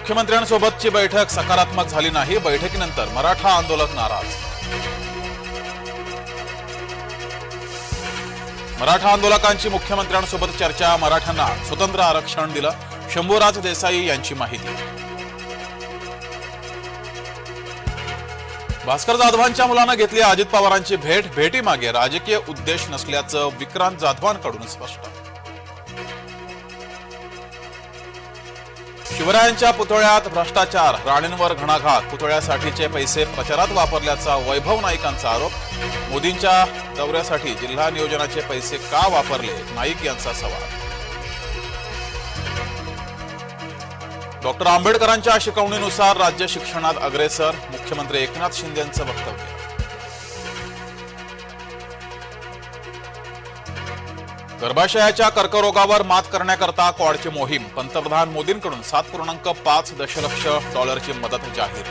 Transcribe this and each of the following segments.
मुख्यमंत्र्यांसोबतची बैठक सकारात्मक झाली नाही. बैठकीनंतर मराठा आंदोलक नाराज. मराठा आंदोलकांची मुख्यमंत्र्यांसोबत चर्चा मराठ्यांना स्वतंत्र आरक्षण दिलं शंभूराज देसाई यांची माहिती. भास्कर जाधवांच्या मुलानं घेतली अजित पवारांची भेट भेटीमागे राजकीय उद्देश नसल्याचं विक्रांत जाधवांकडून स्पष्ट. शिवरायांच्या पुतळ्यात भ्रष्टाचार राणेंवर घणाघात पुतळ्यासाठीचे पैसे प्रचारात वापरल्याचा वैभव नाईकांचा आरोप. मोदींच्या दौऱ्यासाठी जिल्हा नियोजनाचे पैसे का वापरले? नाईक यांचा सवाल. डॉक्टर आंबेडकरांच्या शिकवणीनुसार राज्य शिक्षणात अग्रेसर मुख्यमंत्री एकनाथ शिंदेंचं वक्तव्य. गर्भाशयाच्या कर्करोगावर मात करण्याकरता क्वाडची मोहीम. पंतप्रधान मोदींकडून सात पूर्णांक पाच दशलक्ष डॉलरची मदत जाहीर.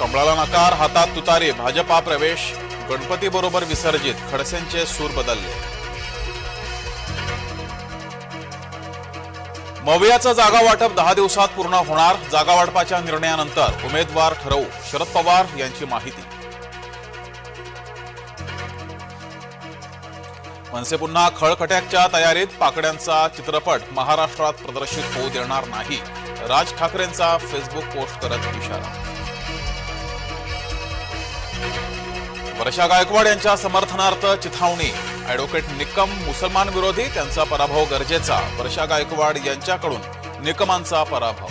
कमळाला नकार हातात तुतारी भाजपा प्रवेश गणपती बरोबर विसर्जित खडसेंचे सूर बदलले. मवियाचं जागा वाटप दहा दिवसात पूर्ण होणार जागा वाटपाच्या निर्णयानंतर उमेदवार ठरवू शरद पवार यांची माहिती. मनसे पुन्हा खळखट्याच्या तयारीत पाकड्यांचा चित्रपट महाराष्ट्रात प्रदर्शित होऊ देणार नाही. राज ठाकरेंचा फेसबुक पोस्ट करत इशारा. वर्षा गायकवाड यांच्या समर्थनार्थ चिथावणी. ऍडव्होकेट निकम मुसलमान विरोधी त्यांचा पराभव गरजेचा. वर्षा गायकवाड यांच्याकडून निकमांचा पराभव.